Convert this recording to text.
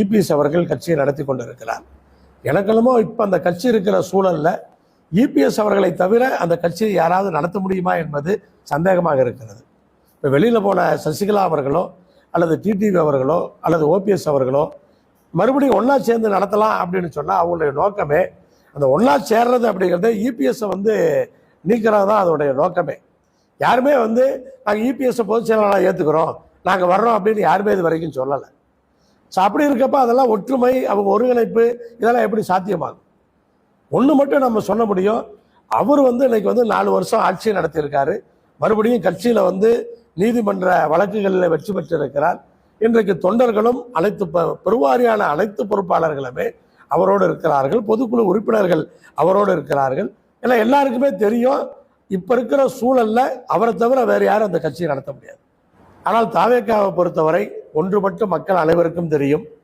EPS அவர்கள் கட்சியை நடத்தி கொண்டிருக்கிறார். எனக்கெல்லாமோ இப்போ அந்த கட்சி இருக்கிற சூழலில் இபிஎஸ் அவர்களை தவிர அந்த கட்சியை யாராவது நடத்த முடியுமா என்பது சந்தேகமாக இருக்கிறது. இப்போ வெளியில் போன சசிகலா அவர்களோ அல்லது டிடிவி அவர்களோ அல்லது ஓபிஎஸ் அவர்களோ மறுபடியும் ஒன்றா சேர்ந்து நடத்தலாம் அப்படின்னு சொன்னால் அவங்களுடைய நோக்கமே அந்த ஒன்றா சேர்றது அப்படிங்கிறது இபிஎஸ்ஸை வந்து நீக்கிறது தான் அதோடைய நோக்கமே. யாருமே வந்து நாங்கள் இபிஎஸ்ஸை பொதுச் செயலாளராக ஏற்றுக்கிறோம் நாங்கள் வர்றோம் அப்படின்னு யாருமே இது வரைக்கும் சொல்லலை. ஸோ அப்படி இருக்கப்ப அதெல்லாம் ஒற்றுமை அவங்க ஒருங்கிணைப்பு இதெல்லாம் எப்படி சாத்தியமாகும்? ஒன்று மட்டும் நம்ம சொல்ல முடியும். அவர் வந்து இன்னைக்கு வந்து நாலு வருஷம் ஆட்சி நடத்தியிருக்காரு. மறுபடியும் கட்சியில் வந்து நீதிமன்ற வழக்குகளில் வெற்றி பெற்றிருக்கிறார். இன்றைக்கு தொண்டர்களும் அனைத்து ப- பெருவாரியான அனைத்து பொறுப்பாளர்களுமே அவரோடு இருக்கிறார்கள். பொதுக்குழு உறுப்பினர்கள் அவரோடு இருக்கிறார்கள். ஏன்னா எல்லாருக்குமே தெரியும் இப்போ இருக்கிற சூழலில் அவரை தவிர வேறு யாரும் அந்த கட்சியை நடத்த முடியாது. ஆனால் தாவேக்காவை பொறுத்தவரை ஒன்று மட்டும் மக்கள் அனைவருக்கும் தெரியும்.